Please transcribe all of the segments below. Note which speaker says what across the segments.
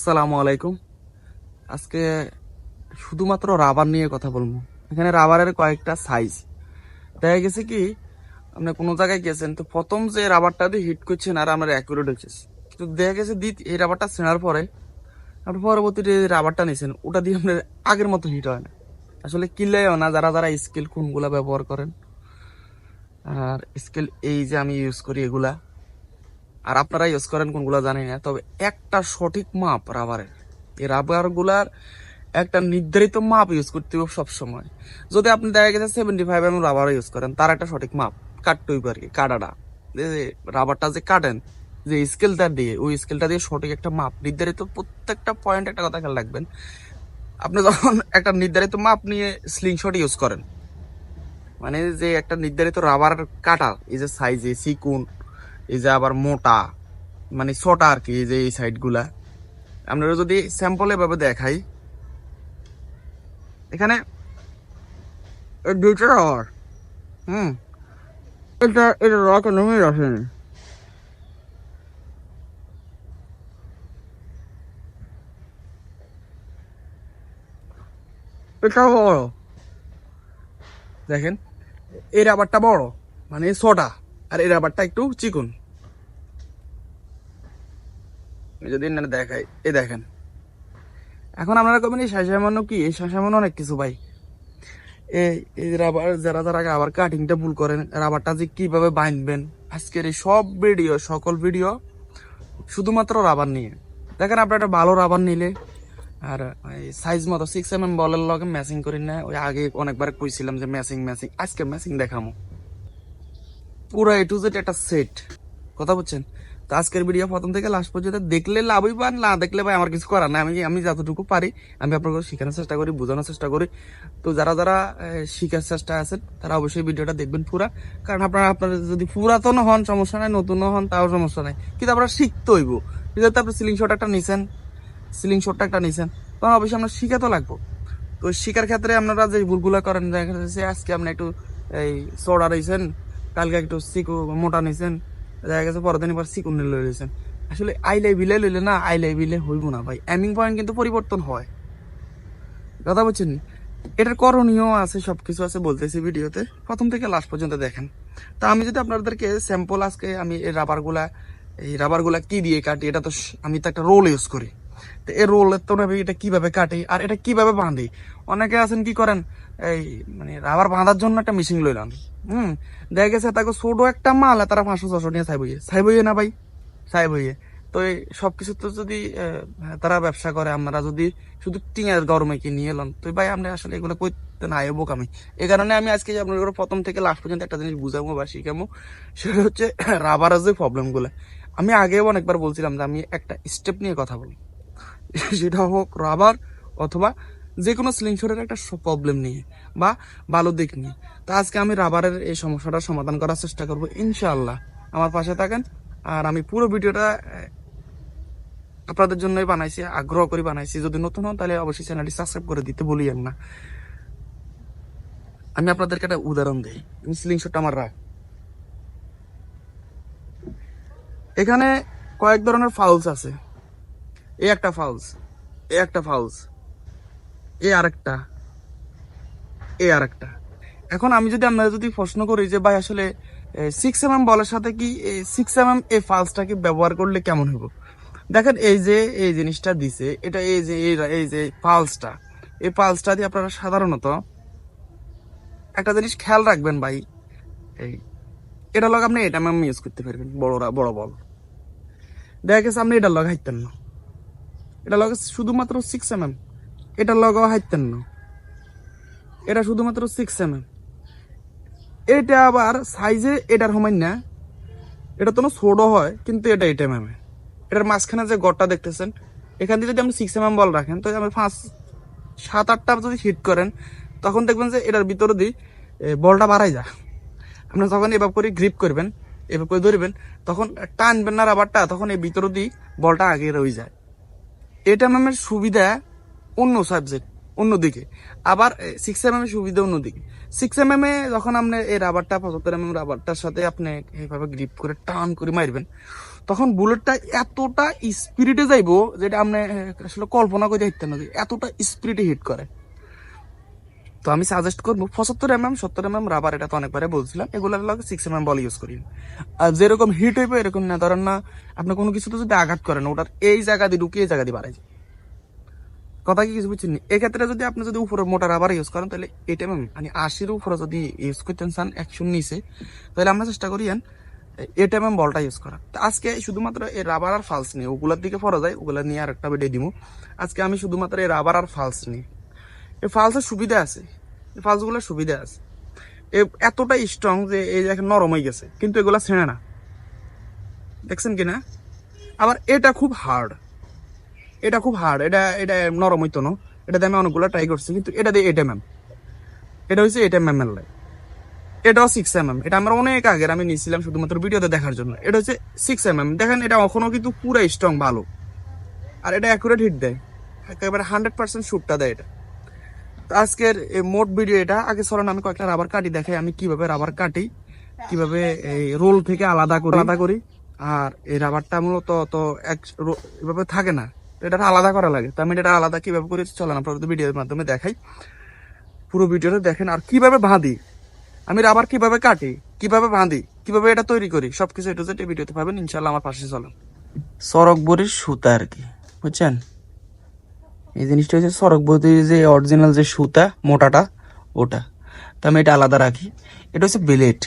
Speaker 1: আসসালামু আলাইকুম। আজকে শুধুমাত্র রাবার নিয়ে কথা বলব। এখানে রাবারের কয়েকটা সাইজ দেখা গেছে কি, আপনি কোনো জায়গায় গেছেন তো প্রথম যে রাবারটা দিয়ে হিট করছেন আর আমরা অ্যাকুরেট হচ্ছে তো দেখা গেছে দি এই রাবারটা ছেঁড়ার পরে আপনি পরবর্তীতে যে রাবারটা নিয়েছেন ওটা দিয়ে আপনার আগের মতো হিট হয় না। আসলে কিনলেও না, যারা যারা স্কেল কোনগুলা ব্যবহার করেন। আর স্কেল এই যে আমি ইউজ করি এগুলা। আর আপনারা ইউজ করেন কোনগুলো জানি না, তবে একটা সঠিক মাপ রাবারের। এই রাবারগুলার একটা নির্ধারিত মাপ ইউজ করতে হবে সবসময়। যদি আপনি দেখা গেছে seventy five M rubber use করেন, তার একটা সঠিক মাপ, কাটতে হইবে আর কি, কাটাটা। রাবারটা যে কাটেন, যে স্কেলটা দিয়ে, ওই স্কেলটা দিয়ে সঠিক একটা মাপ, নির্ধারিত প্রত্যেকটা পয়েন্ট একটা কথা খেয়াল রাখবেন। আপনি যখন একটা নির্ধারিত মাপ নিয়ে স্লিং শট ইউজ করেন মানে যে একটা নির্ধারিত রাবার কাটা, এই যে সাইজে সিকুন এই যে আবার মোটা মানে ছোটা আর কি, এই যে এই সাইডগুলা। আপনারা যদি স্যাম্পল এভাবে দেখাই, এখানে দুইটা রাবার হুম, এটা এটা রক নেমে আসেনি এটা বড়। দেখেন এই রাবারটা বড় মানে ছোটা, আর এই রাবারটা একটু চিকন আমি যদি না দেখাই, এই দেখেন। এখন আপনারা কবেন এই শাসামানো কি? এই শাসামানো অনেক কিছু ভাই। এই এই রাবার, যারা যারা আবার কাটিংটা ভুল করেন, রাবারটা যে কীভাবে বাঁধবেন, আজকের এই সব ভিডিও সকল ভিডিও শুধুমাত্র রাবার নিয়ে। দেখেন আপনার একটা ভালো রাবার নিলে, আর সাইজ মতো সিক্স এম এম বলের লগে ম্যাচিং করি না। ওই আগে অনেকবার কইছিলাম যে ম্যাচিং ম্যাচিং আজকে ম্যাচিং দেখামো। পুরো এ টু জেড একটা সেট কথা বলছেন তো আজকের ভিডিও প্রথম থেকে লাস্ট পর্যন্ত দেখলে লাভই পান, না দেখলে ভাই আমার কিছু করার না আমি আমি যতটুকু পারি, আমি আপনাকে শেখানোর চেষ্টা করি, বোঝানোর চেষ্টা করি। তো যারা যারা শিখার চেষ্টা আছেন, তারা অবশ্যই ভিডিওটা দেখবেন পুরা। কারণ আপনারা আপনারা যদি পুরাতন হন, সমস্যা নাই নতুন হন, তাও সমস্যা নাই। কিন্তু আপনারা শিখতে হইব যেহেতু আপনি সিলিং শট একটা নিছেন সিলিং শটটা একটা নিছেন তখন অবশ্যই আমরা শিখে তো লাগবো। তো শিকার ক্ষেত্রে আপনারা যে ভুলগুলো করেন, দেখা যাচ্ছে আজকে আপনি একটু, এই সোডা রয়েছেন কালকে একটু সিকু মোটা নিছেন দেখা গেছে পরের দিন সিকুন নিয়ে লইছেন। আসলে আইলে বিলে লইলে না আইলে বিলে হইব না ভাই। এমিং পয়েন্ট কিন্তু পরিবর্তন হয়। কথা বলছেন? এটার করণীয় আছে, সবকিছু আছে বলতেছি ভিডিওতে। প্রথম থেকে লাস্ট পর্যন্ত দেখেন। তা আমি যদি আপনাদেরকে স্যাম্পল আজকে আমি এই রাবারগুলা এই রাবারগুলা কি দিয়ে কাটি, এটা তো আমি তো একটা রোল ইউজ করি। তো এই রোলের তো এটা কীভাবে কাটি, আর এটা কীভাবে বাঁধি? অনেকে আছেন কি করেন এই মানে রাবার বাঁধার জন্য একটা মেশিন লইলাম। হুম? দেখা গেছে তাকে ছোট একটা মাল তারা পাঁচশো ছশো নিয়ে ছাই বইয়ে ছাই বইয়ে না ভাই? ছাই বইয়ে তো এই সবকিছু তো যদি তারা ব্যবসা করে আপনারা যদি শুধু টিঙের গরমে কি নিয়ে এলেন তো ভাই, আমরা আসলে এগুলো করতে না এবো আমি এই কারণে আমি আজকে আপনাদের প্রথম থেকে লাস্ট পর্যন্ত একটা জিনিস বুঝাবো বা শিখাবো, সেটা হচ্ছে রাবারের যে প্রবলেমগুলো আমি আগেও অনেকবার বলছিলাম যে আমি একটা স্টেপ নিয়ে কথা বলি সেটা হোক রাবার অথবা যে কোনো স্লিংশটের একটা প্রবলেম নিয়ে বা ভালো দিক নিয়ে। তা আজকে আমি রাবারের এই সমস্যাটা সমাধান করার চেষ্টা করব, ইনশাআল্লাহ। আমার পাশে থাকেন আর আমি পুরো ভিডিওটা আপনাদের জন্যই বানাইছি, আগ্রহ করে বানাইছি। যদি নতুন হন তাহলে অবশ্যই চ্যানেলটি সাবস্ক্রাইব করে দিতে বলিয়েন না। আমি আপনাদেরকে একটা উদাহরণ দিই। আমি স্লিংশটটা আমার রাখ। এখানে কয়েক ধরনের ফাউলস আছে। এ একটা ফাউলস এ একটা ফাউলস এ আরেকটা। এ আরেকটা। এখন আমি যদি আপনারা যদি প্রশ্ন করি যে, ভাই, আসলে সিক্স এম এম বলের সাথে কি সিক্স এম এম এই ফালসটাকে ব্যবহার করলে কেমন হইব? দেখেন, এই যে, এই জিনিসটা দিছে, এটা এই যে, এই- এই যে পালসটা এই পালসটা দিয়ে আপনারা সাধারণত একটা জিনিস খেয়াল রাখবেন, ভাই। এই, এটা লগ আপনি এটা ম্যাম ইউজ করতে পারবেন, বড়রা, বড় বল। দেখা গেছে আপনি এটা লগ হাইতেন না। এটা লগে শুধুমাত্র সিক্স এম এম এটা লগও হাইতেন না। এটা শুধুমাত্র সিক্স এম এম এটা আবার সাইজে এটার সমান না। এটা তো ছোট হয়, কিন্তু এটা এইট এম এম এটার মাঝখানে যে গড়টা দেখতেছেন, এখান দিয়ে যদি আপনি সিক্স এম এম বল রাখেন তো আপনি পাঁচ, সাত, আটটা যদি হিট করেন, তখন দেখবেন যে এটার ভিতরে দিয়ে বলটা বাড়াই যায়। আপনি যখন এবার করে গ্রিপ করবেন এবার করে ধরবেন, তখন টানবেন না রাবারটা তখন এই ভিতরে দিয়ে বলটা আগে রয়ে যায়। এটা ম্যামের সুবিধা অন্য সাবজেক্ট অন্যদিকে আবার সিক্স এম এম সুবিধা অন্যদিকে সিক্স এম এম এ যখন আপনি এই রাবারটা পঁচাত্তর এম এম রাবারটার সাথে আপনি এইভাবে গ্রিপ করে টান করে মারবেন, তখন বুলেটটা এতটা স্পিরিটে যাইবো যেটা আপনি আসলে কল্পনা করে দেখতে না এতটা স্পিরিটে হিট করে। তো আমি সাজেস্ট করব পঁচাত্তর এম এম সত্তর এম এম রাবার এটা তো অনেকবারে বলছিলাম, এগুলোর লগে six M M ball use করি আর যেরকম হিট হইবে এরকম না, ধরেন না, আপনি কোনো কিছুতে যদি আঘাত করেন, ওটার এই জায়গা দিয়ে ঢুকিয়ে এই জায়গা দিয়ে বাড়াই। কথা কি কিছু বুঝছেন? এক্ষেত্রে যদি আপনি যদি উপরে মোটা রাবার ইউজ করেন, তাহলে এম মানে আশির উপরে যদি ইউজ করতেন চান একশো নিচে, তাহলে আমরা চেষ্টা করিয়েন এইট এম এম বলটা ইউজ করা তো আজকে শুধুমাত্র এই রাবার আর ফালস নিয়ে ওগুলোর দিকে পড়া যায় ওগুলা নিয়ে আর একটা ভিডিও দিব আজকে আমি শুধুমাত্র এই রাবার আর ফালস নিই। এই ফালসের সুবিধা আছে, এই ফালসগুলোর সুবিধা আছে। এতটা স্ট্রং যে এই দেখেন নরম হয়ে গেছে, কিন্তু এগুলা ছেড়ে না। দেখছেন কি না আবার এটা খুব হার্ড এটা খুব হার্ড এটা এটা নরম হইতো না। এটা দিয়ে আমি অনেকগুলো ট্রাই করছি কিন্তু এটা দিয়ে এইট এম এম এটা হচ্ছে এইট এম এম এর এটাও সিক্স এম এম এটা আমরা অনেক আগের আমি নিয়েছিলাম শুধুমাত্র ভিডিওতে দেখার জন্য। এটা হচ্ছে সিক্স এম এম দেখেন এটা এখনও কিন্তু পুরো স্ট্রং ভালো। আর এটা অ্যাকুরেট হিট দেয়। একেবারে হান্ড্রেড পার্সেন্ট শ্যুটটা দেয় এটা। তো আজকের এই মোট ভিডিও এটা। আগে চলেন আমি কয়েকটা রাবার কাটি দেখাই আমি কীভাবে রাবার কাটি কীভাবে এই রোল থেকে আলাদা করি। আলাদা করি। আর এই রাবারটা মূলত তো এক এভাবে থাকে না। এটা আলাদা করা লাগে। তো আমি এটা আলাদা কীভাবে করি চলেন আপনার ভিডিওর মাধ্যমে দেখাই। পুরো ভিডিওটা দেখেন আর কীভাবে বাঁধি। আমি রাবার কীভাবে কাটি, কীভাবে বাঁধি, কীভাবে এটা তৈরি করি, সবকিছু এটা যেটা ভিডিওতে পাবেন ইনশাল্লাহ আমার পাশে চলেন। সড়ক বড়ির সুতা আর কি, বুঝছেন? এই জিনিসটা হচ্ছে সড়ক বড়ির যে অরিজিনাল যে সুতা, মোটাটা, ওটা। তো আমি এটা আলাদা রাখি। এটা হচ্ছে ব্লেড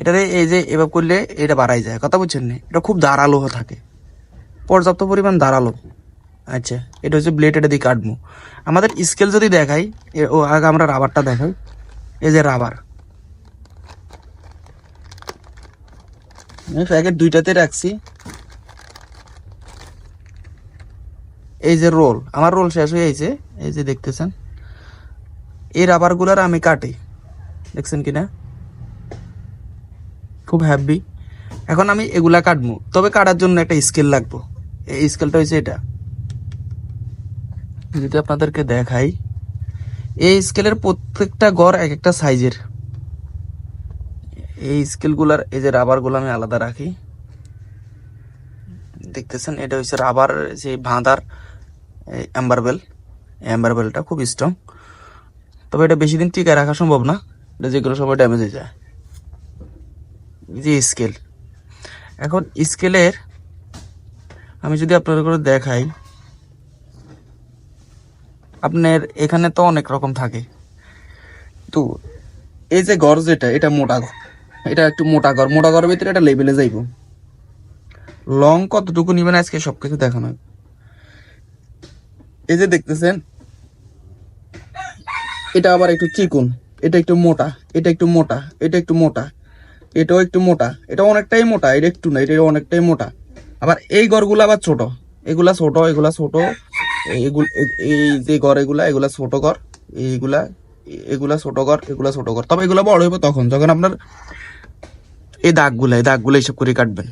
Speaker 1: এটাতে এই যে এভাবে করলে এটা বাড়াই যায়। কথা বুঝছেন না? এটা খুব ধারালো থাকে। পর্যাপ্ত পরিমাণ ধারালো আচ্ছা এটা হচ্ছে ব্লেড এটা দিয়ে কাটবো আমাদের স্কেল যদি দেখাই ও, আগে আমরা রাবারটা দেখাই। এই যে রাবার প্যাকেট দুইটাতে রাখছি। এই যে রোল আমার রোল শেষ হয়ে গেছে। এই যে দেখতেছেন। এই রাবারগুলার আমি কাটি। দেখছেন কিনা? খুব হ্যাপি এখন আমি এগুলা কাটবো তবে কাটার জন্য একটা স্কেল লাগবো। এই স্কেলটা হচ্ছে এটা। যদি আপনাদেরকে দেখাই, এই স্কেলের প্রত্যেকটা গড় এক একটা সাইজের। এই স্কেলগুলার, এই যে রাবারগুলো আমি আলাদা রাখি। দেখতেছেন, এটা হচ্ছে রাবার যে বাঁধার অ্যাম্বারবেল অ্যাম্বারবেলটা খুব স্ট্রং তবে এটা বেশি দিন টিকায় রাখা সম্ভব না। এটা যে কোনো সময় ড্যামেজ হয়ে যায়। যে স্কেল। এখন স্কেলের আমি যদি আপনাদের করে দেখাই, আপনার এখানে তো অনেক রকম থাকে। তো এই যে ঘর যেটা, এটা মোটা ঘর। এটা একটু মোটা ঘর। মোটা ঘরের ভিতরে এটা লেভেলে যাইব। লং কতটুকু নিবেন আজকে সবকিছু দেখানো হবে। এই যে দেখতেছেন, এটা আবার একটু চিকুন। এটা একটু মোটা। এটা একটু মোটা। এটা একটু মোটা। এটাও একটু মোটা। এটা অনেকটাই মোটা। এটা একটু না, এটা অনেকটাই মোটা। আবার এই গড়গুলো আবার ছোট। এগুলা ছোট এগুলা ছোট। এই যে গড় এগুলা এগুলা ছোট গড় এইগুলা, এগুলা ছোট গড় এগুলা ছোট গড় তবে এগুলা বড় হইব তখন, যখন আপনার এই দাগগুলা, এই দাগগুলো এইসব করে কাটবেন।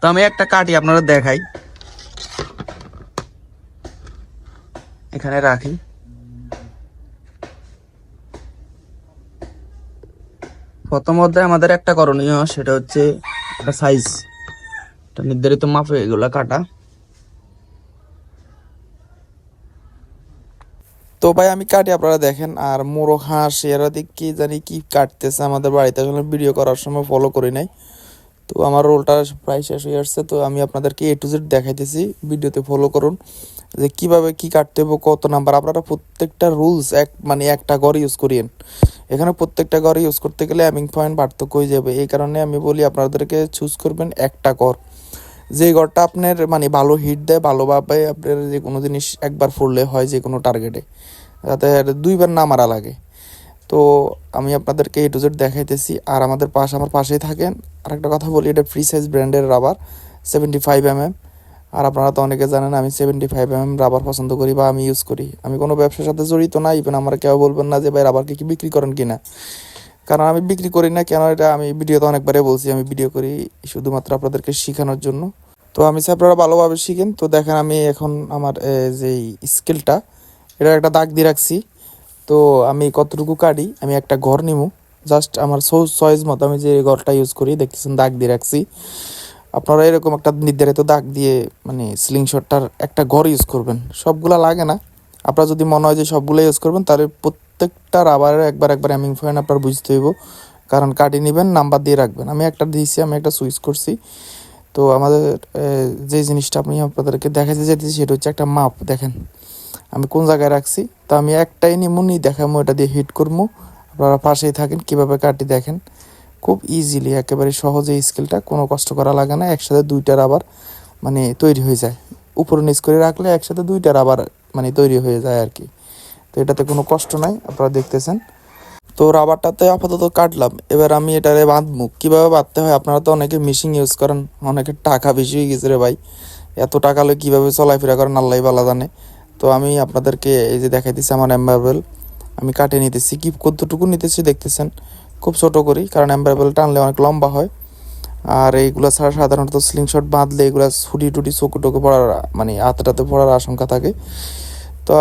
Speaker 1: তো আমি একটা কাটি আপনারা দেখাই। এখানে রাখি। প্রথম অধ্যায়ে আমাদের একটা করণীয়, সেটা হচ্ছে একটা সাইজ একটা নির্ধারিত মাপে এগুলা কাটা।
Speaker 2: তো ভাই, আমি কাটি, আপনারা দেখেন, আর মোরগ, হাঁস, এরা কি জানি কি কাটতেছে, আমাদের বাড়িতে আসলে ভিডিও করার সময় ফলো করি নাই। তো আমার রোলটা প্রায় শেষ হয়ে আসছে, তো আমি আপনাদেরকে এ টু জেড দেখাইতেছি ভিডিওতে ফলো করুন, যে কীভাবে কি কাটতে হবে, কত নাম্বার আপনারা প্রত্যেকটা রুলস এক মানে একটা ঘর ইউজ করিয়েন। এখানে প্রত্যেকটা ঘর ইউজ করতে গেলে অ্যামিং পয়েন্ট পার্থক্য হয়ে যাবে। এই কারণে আমি বলি, আপনাদেরকে চুজ করবেন একটা ঘর। যে ঘরটা আপনার মানে ভালো হিট দেয় ভালোভাবে আপনার যে কোনো জিনিস একবার ফুললে হয় যে কোনো টার্গেটে যাতে দুইবার না মারা লাগে। তো আমি আপনাদেরকে এ টু জেড দেখাইতেছি। আর আমাদের পাশ, আমার পাশেই থাকেন। আর একটা কথা বলি, এটা ফ্রি সাইজ ব্র্যান্ডের rubber seventy five M M আর আপনারা তো অনেকে জানেন, আমি সেভেন্টি ফাইভ এম রাবার পছন্দ করি বা আমি ইউজ করি। আমি কোনো ব্যবসার সাথে জড়িত না ইভেন আমার কেউ বলবেন না যে, ভাই রাবারকে কি বিক্রি করেন কিনা? কারণ আমি বিক্রি করি না কেন এটা আমি ভিডিওতে অনেকবারই বলছি আমি ভিডিও করি শুধুমাত্র আপনাদেরকে শেখানোর জন্য। তো আমি চাই আপনারা ভালোভাবে শিখেন। তো দেখেন আমি এখন আমার এ, যে স্কেলটা এটা একটা দাগ দিয়ে রাখছি। তো আমি কতটুকু কাটি আমি একটা ঘর নিমু। জাস্ট আমার চয়েস মতো আমি যে ঘরটা ইউজ করি দেখতেছেন দাগ দিয়ে রাখছি। আপনারা এরকম একটা নির্ধারিত দাগ দিয়ে মানে স্লিং শটটার একটা ঘর ইউজ করবেন। সবগুলা লাগে না। আপনার যদি মনে হয় যে সবগুলো ইউজ করবেন, তাহলে প্রত্যেকটা রাবারের একবার একবার অ্যামিং পয়েন্ট আপনার বুঝতে হইব। কারণ কাটি নেবেন নাম্বার দিয়ে রাখবেন। আমি একটা দিয়েছি আমি একটা সুইচ করছি। তো আমাদের যে জিনিসটা আপনি আপনাদেরকে দেখাতে যেতেছি সেটা হচ্ছে একটা মাপ, দেখেন। আমি কোন জায়গায় রাখছি? তো আমি একটাই নিমুনি দেখামো, এটা দিয়ে হিট করব আপনারা পাশেই থাকেন, কীভাবে কাটি দেখেন। খুব ইজিলি একেবারে সহজে স্কেলটা কোনো কষ্ট করা লাগে না, একসাথে দুইটার আবার মানে তৈরি হয়ে যায়। উপরে নিচ করে রাখলে একসাথে দুইটার আবার মানে তৈরি হয়ে যায় আর কি। তো এটাতে কোনো কষ্ট নাই, আপনারা দেখতেছেন। তো রাবারটাতে আপাতত কাটলাম। এবার আমি এটারে বাঁধবো। কীভাবে বাঁধতে হয়? আপনারা তো অনেকে মেশিন ইউজ করেন। অনেকে টাকা বেশি হয়ে গেছে রে ভাই। এত টাকা হলে কীভাবে চলাফেরা করেন? আল্লাহ বালা জানে। তো আমি আপনাদেরকে এই যে দেখাই দিচ্ছি আমার অ্যাম্বারবেল আমি কাটে নিতেছি। কি কতটুকু নিতেছি দেখতেছেন? খুব ছোট করি কারণ অ্যাম্বারবেল টানলে অনেক লম্বা হয়। আর এইগুলো ছাড়া সাধারণত স্লিং শট বাঁধলে এগুলো ছুটি টুটি চকু টকু পড়ার মানে হাতটাতে পড়ার আশঙ্কা থাকে। তো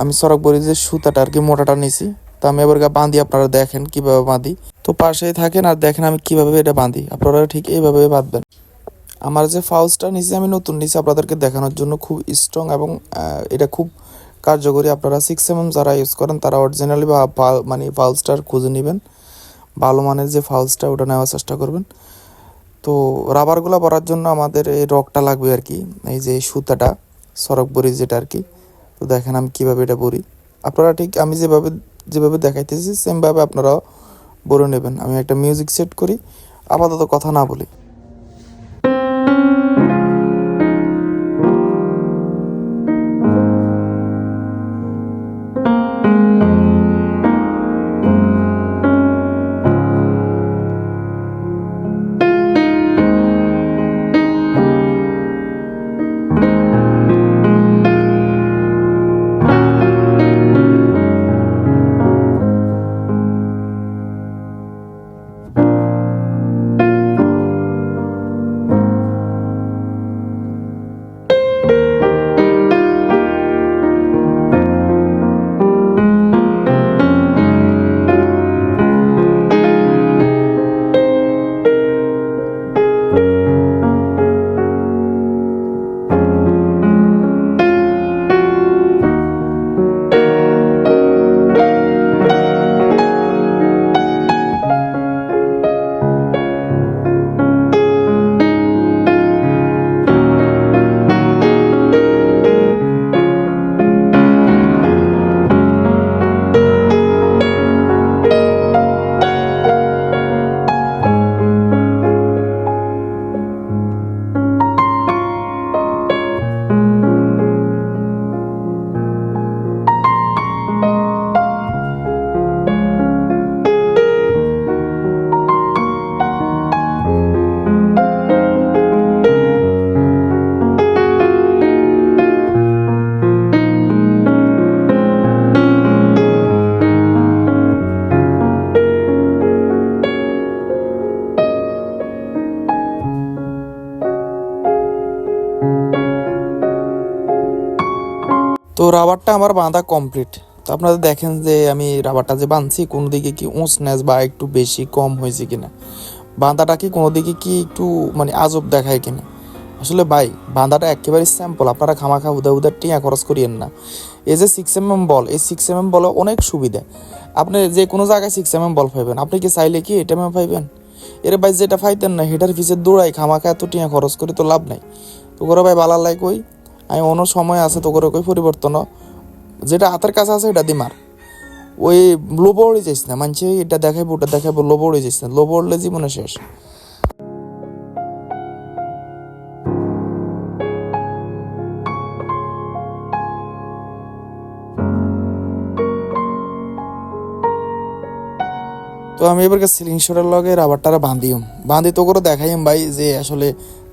Speaker 2: আমি সড়ক বলি যে সুতাটা আর কি মোটাটা নিছি, তো আমি এবার বাঁধি, আপনারা দেখেন কীভাবে বাঁধি। তো পাশেই থাকেন আর দেখেন আমি কীভাবে এটা বাঁধি, আপনারা ঠিক এইভাবে বাঁধবেন। আমার যে ফাউলসটা নিছি, আমি নতুন নিছি, আপনাদেরকে দেখানোর জন্য খুব স্ট্রং এবং এটা খুব কার্যকরী। আপনারা সিক্স এম যারা ইউজ করেন, তারা অরিজিনালি বা মানে ফাউলসটার খুঁজে নেবেন। ভালো মানের যে ফাউলসটা, ওটা নেওয়ার চেষ্টা করবেন। তো রাবারগুলো পরার জন্য আমাদের এই রকটা লাগবে আর কি, এই যে সুতাটা সরক বড়ি যেটা আর কি। তো দেখেন আমি কীভাবে এটা বড়ি আপনারা ঠিক আমি যেভাবে যেভাবে দেখাইতেছি সেমভাবে আপনারাও বড়ে নেবেন। আমি একটা মিউজিক সেট করি, আপাতত কথা না বলি। তো রাবারটা আমার বাঁধা কমপ্লিট তো আপনারা দেখেন যে আমি রাবারটা যে বাঁধছি কোনো দিকে কি উঁচ বা একটু বেশি কম হয়েছে কিনা? বাঁধাটা কি কোনো দিকে কি একটু মানে আজব দেখায় কিনা? আসলে ভাই, বাঁধাটা একেবারে স্যাম্পল আপনারা খামাখা উদা উদা টিয়া খরচ করিয়েন না। এই যে সিক্স এম এম বল, এই সিক্স এম এম বলে অনেক সুবিধা। আপনি যে কোনো জায়গায় সিক্স এম এম বল পাইবেন। আপনি কি চাইলে কি এটা এম পাইবেন? এর ভাই, যেটা ফাইতেন না হেটার পিছে দৌড়াই খামাখা এত টিয়া খরচ করে তো লাভ নাই। তো করে ভাই বালার লাই কই আমি অন্য সময় আছে তো করে কই পরিবর্তন যেটা হাতের কাছে আছে এটা দিমার। ওই লোভ উড়ে যাইস না, মানছে এটা দেখাবো ওটা দেখাবো লোভ উড়ে যাইস না লোভ উড়লে জীবনে শেষ। তো আমি এবার সিলিং শটের লগে রাবারটারা বাঁধিম। বাঁধি তো করে দেখাইম ভাই যে আসলে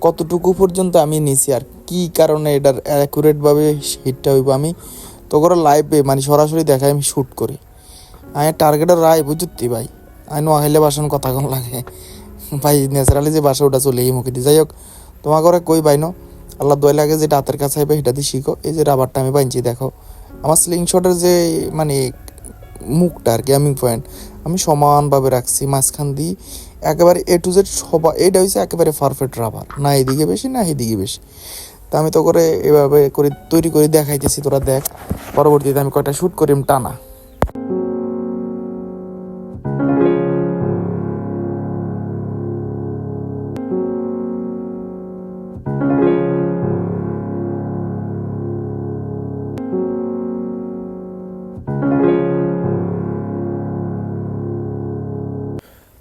Speaker 2: কতটুকু পর্যন্ত আমি নিছি আর কি কারণে এটার অ্যাকুরেটভাবে হিটটা হইব আমি? তো করে লাইভে মানে সরাসরি দেখাই আমি শ্যুট করি। আমি টার্গেটের রায় বুঝতি ভাই। আমি নোয়াখাইলে বাসন কথা কোন লাগে। ভাই ন্যাচারালি যে বাসা ওটা চলে মুখে দি যাই হোক তোমাকে করে কই বাইন আল্লাহ দয় লাগে যেটা হাতের কাছে আইবে, সেটা দিয়ে শিখো। এই যে রাবারটা আমি বাঁধছি দেখো। আমার স্লিং শটের যে মানে মুখটা আর কি অ্যামিং পয়েন্ট আমি সমানভাবে রাখছি। মাঝখান দিয়ে একেবারে এ টু জেড সবা, এটা হচ্ছে একেবারে পারফেক্ট রাবার না এদিকে বেশি, না এদিকে বেশি। তা আমি তো করে এভাবে করে তৈরি করে দেখাইতেছি, তোরা দেখ। পরবর্তীতে আমি কয়টা শ্যুট করিম টানা।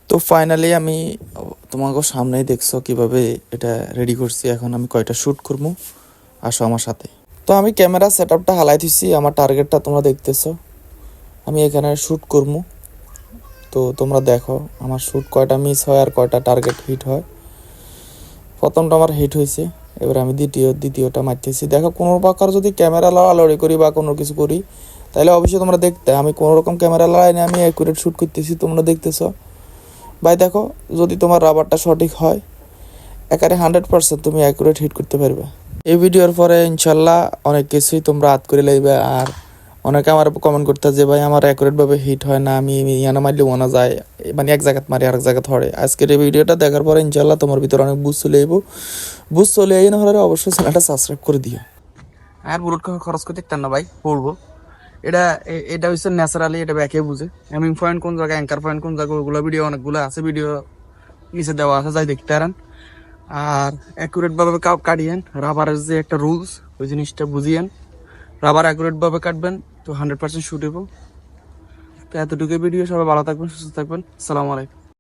Speaker 2: তো ফাইনালি আমি তোমাকে সামনেই দেখছ কীভাবে এটা রেডি করছি। এখন আমি কয়টা শ্যুট করব? আসো আমার সাথে। তো আমি ক্যামেরা সেট আপটা হালাই দিচ্ছি আমার টার্গেটটা তোমরা দেখতেছো। আমি এখানে শ্যুট করব। তো তোমরা দেখো, আমার শ্যুট কয়টা মিস হয় আর কয়টা টার্গেট হিট হয়। প্রথমটা আমার হিট হয়েছে, এবার আমি দ্বিতীয়, দ্বিতীয়টা মারতেছি। দেখো, কোনো প্রকার যদি ক্যামেরা লড়ালড়ি করি বা কোনো কিছু করি, তাহলে অবশ্যই তোমরা দেখতে। আমি কোনো রকম ক্যামেরা লড়াই না আমি অ্যাকুরেট শ্যুট করতেছি, তোমরা দেখতেছো। ভাই দেখো, যদি তোমার রাবারটা সঠিক হয়, একারে হান্ড্রেড পার্সেন্ট তুমি অ্যাকুরেট হিট করতে পারবে। এই ভিডিওর পরে ইনশাল্লাহ অনেক কিছুই তোমরা হাত করে লাইবে আর অনেকে আমার কমেন্ট করতে যে, ভাই, আমার অ্যাকুরেটভাবে হিট হয় না, আমি ইয়ানা মারলে ওনা যায়। মানে এক জায়গাত মারি, আরেক জায়গাত ধরে। আজকের এই ভিডিওটা দেখার পরে ইনশাল্লাহ তোমার ভিতরে অনেক বুঝ চলে আইব। বুঝ চলে আই না হলে অবশ্যই চ্যানেলটা সাবস্ক্রাইব করে দিও।
Speaker 1: আর বুলেট খরচ করতে না ভাই, পড়ব। এটা এটা হচ্ছে ন্যাচারালি, এটা ব্যাকে বুঝে। এমিং পয়েন্ট কোন জায়গায়, অ্যাঙ্কার পয়েন্ট কোন জায়গায় ওগুলো ভিডিও অনেকগুলো আছে ভিডিও নিচে দেওয়া আছে, যাই দেখতে পারেন। আর অ্যাকুরেটভাবে কাটিয়েন রাবারের যে একটা রুলস ওই জিনিসটা বুঝিয়েন। রাবার অ্যাকুরেটভাবে কাটবেন, তো হান্ড্রেড পার্সেন্ট শুট হব তো এতটুকু ভিডিও সবাই ভালো থাকবেন, সুস্থ থাকবেন। সালাম আলাইকুম।